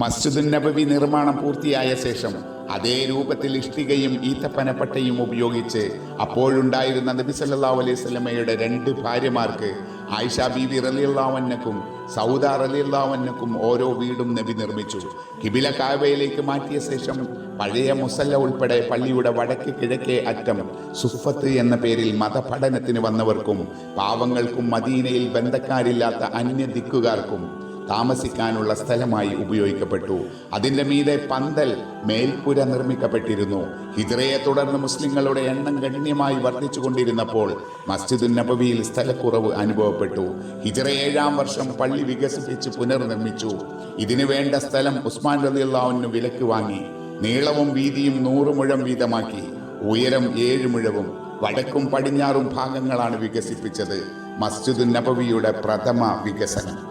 മസ്ജിദുൻ നബവി നിർമ്മാണം പൂർത്തിയായ ശേഷം അതേ രൂപത്തിൽ ഇഷ്ടികയും ഈത്തപ്പനപ്പട്ടയും ഉപയോഗിച്ച് അപ്പോഴുണ്ടായിരുന്ന നബി സല്ലാ അലൈഹി സ്വലമയുടെ രണ്ട് ഭാര്യമാർക്ക് ആയിഷ ബീവി റലിയുള്ളവന്നക്കും സൗദ റലിയുള്ളവന്നക്കും ഓരോ വീടും നബി നിർമ്മിച്ചു. കിബില കാവയിലേക്ക് മാറ്റിയ ശേഷം പഴയ മുസല്ല ഉൾപ്പെടെ പള്ളിയുടെ വടക്ക് കിഴക്കേ അറ്റം സുഫത്ത് എന്ന പേരിൽ മതപഠനത്തിന് വന്നവർക്കും പാവങ്ങൾക്കും മദീനയിൽ ബന്ധക്കാരില്ലാത്ത അന്യ ദിക്കുകാർക്കും താമസിക്കാനുള്ള സ്ഥലമായി ഉപയോഗിക്കപ്പെട്ടു. അതിന്റെ മീതെ പന്തൽ മേൽപ്പുര നിർമ്മിക്കപ്പെട്ടിരുന്നു. ഹിജ്റയെ തുടർന്ന് മുസ്ലിങ്ങളുടെ എണ്ണം ഗണ്യമായി വർദ്ധിച്ചു കൊണ്ടിരുന്നപ്പോൾ മസ്ജിദുൻ നബവിയിൽ സ്ഥലക്കുറവ് അനുഭവപ്പെട്ടു. ഹിജ്റ ഏഴാം വർഷം പള്ളി വികസിപ്പിച്ച് പുനർനിർമ്മിച്ചു. ഇതിനു വേണ്ട സ്ഥലം ഉസ്മാൻ റലിയുള്ളാവിന് വിലക്ക് വാങ്ങി. നീളവും വീതിയും നൂറ് മുഴം വീതമാക്കി. ഉയരം ഏഴ് മുഴവും. വടക്കും പടിഞ്ഞാറും ഭാഗങ്ങളാണ് വികസിപ്പിച്ചത്. മസ്ജിദുൻ നബവിയുടെ പ്രഥമ വികസനം.